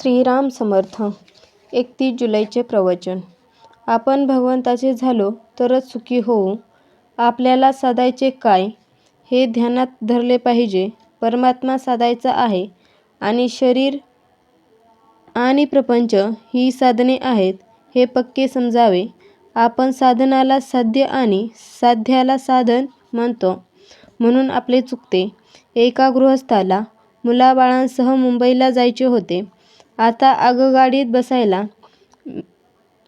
श्रीराम समर्थ. एकतीस जुलैचे प्रवचन. आपण भगवंताचे झालो तरच सुखी होऊ. आपल्याला साधायचे काय? हे ध्यानात धरले पाहिजे. परमात्मा साधायचा आहे. आणि शरीर आणि प्रपंच ही साधने आहेत. हे पक्के समजावे. आपण साधनाला साध्य आणि साध्याला साधन म्हणतो. म्हणून आपले चुकते. एका गृहस्थाला मुलाबाळांसह मुंबईला जायचे होते. आता आगगाडीत बसायला.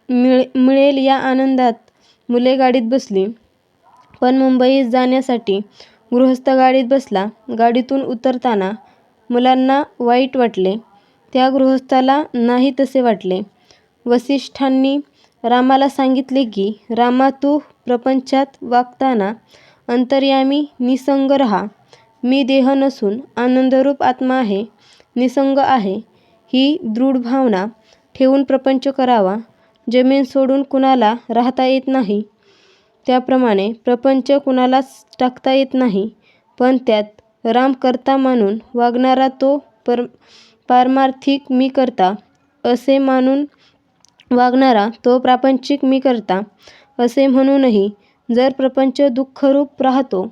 मिळ मिळेल या आनंदात. मुले गाडीत बसली. पण मुंबईत जाण्यासाठी गृहस्थ गाडीत बसला. गाडीतून उतरताना मुलांना वाईट वाटले. त्या गृहस्थाला नाही तसे वाटले. वसिष्ठांनी रामाला सांगितले की रामा तू प्रपंचात वागताना अंतर्यामी निसंग रहा. मी देह नसून आनंदरूप आत्मा आहे. निसंग आहे. ही दृढ भावना ठेवून प्रपंच करावा. जमीन सोडून कुणाला राहता येत नाही. त्याप्रमाणे प्रपंच कुणालाच टाकता येत नाही. पण त्यात राम करता मानून वागणारा तो पर पारमार्थिक मी करता असे मानून वागणारा तो प्रापंचिक मी करता असे म्हणूनही जर प्रपंच दुःखरूप राहतो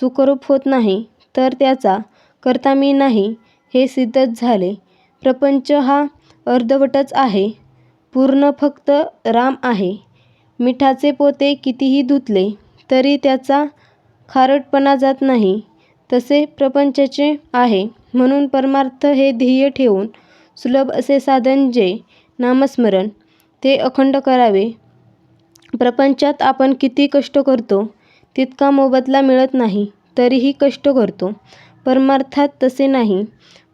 सुखरूप होत नाही तर त्याचा करता मी नाही हे सिद्धच झाले. प्रपंच हा अर्धवटच आहे. पूर्ण फक्त राम आहे. मिठाचे पोते कितीही धुतले तरी त्याचा खारटपणा जात नाही. तसे प्रपंचाचे आहे. म्हणून परमार्थ हे ध्येय ठेवून सुलभ असे साधन जे नामस्मरण ते अखंड करावे. प्रपंचात आपण किती कष्ट करतो तितका मोबदला मिळत नाही तरीही कष्ट करतो. परमार्थात तसे नाही.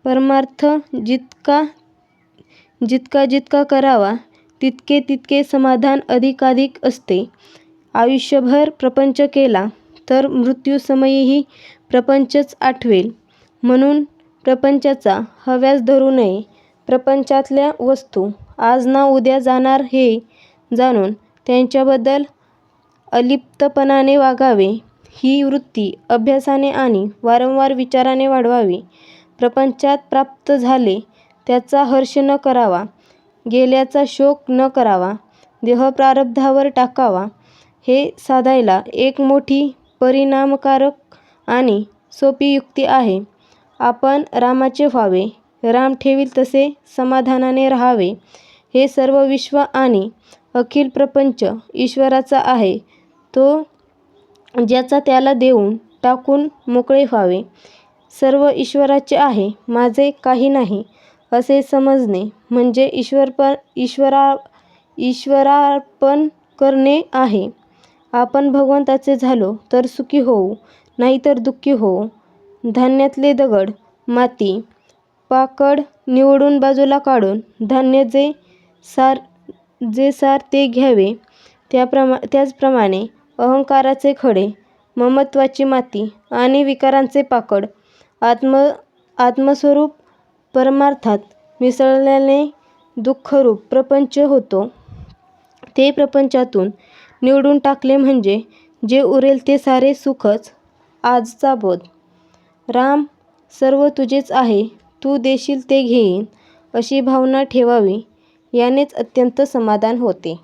परमार्थ जितका जितका जितका करावा तितके तितके समाधान अधिकाधिक असते. आयुष्यभर प्रपंच केला तर मृत्यूसमयीही प्रपंचच आठवेल. म्हणून प्रपंचाचा हव्यास धरू नये. प्रपंचातल्या वस्तू आज ना उद्या जाणार हे जाणून त्यांच्याबद्दल अलिप्तपणाने वागावे. ही वृत्ती अभ्यासाने आणि वारंवार विचाराने वाढवावी. प्रपंचात प्राप्त झाले त्याचा हर्ष न करावा गेल्याचा शोक न करावा देह प्रारब्धावर टाकावा हे साधायला एक मोठी परिणामकारक आणि सोपी युक्ती आहे. आपण रामाचे व्हावे राम ठेवील तसे समाधानाने राहावे हे सर्व विश्व आणि अखिल प्रपंच ईश्वराचा आहे. तो ज्याचा त्याला देऊन टाकून मोकळे व्हावे. सर्व ईश्वराचे आहे माझे काही नाही असे समजणे म्हणजे ईश्वरपण ईश्वरा ईश्वरार्पण करणे आहे. आपण भगवंताचे झालो तर सुखी होऊ नाहीतर दुःखी होऊ. धान्यातले दगड माती पाकड निवडून बाजूला काढून धान्य जे सार जे सार ते घ्यावे. त्याप्रमा त्याचप्रमाणे अहंकाराचे खडे ममत्वाची माती आणि विकारांचे पाकड आत्म आत्मस्वरूप परमार्थात मिसळल्याने दुःखरूप प्रपंच होतो. ते प्रपंचातून निवडून टाकले म्हणजे जे उरेल ते सारे सुखच. आजचा बोध. राम सर्व तुझेच आहे तू देशील ते घेईन अशी भावना ठेवावी यानेच अत्यंत समाधान होते.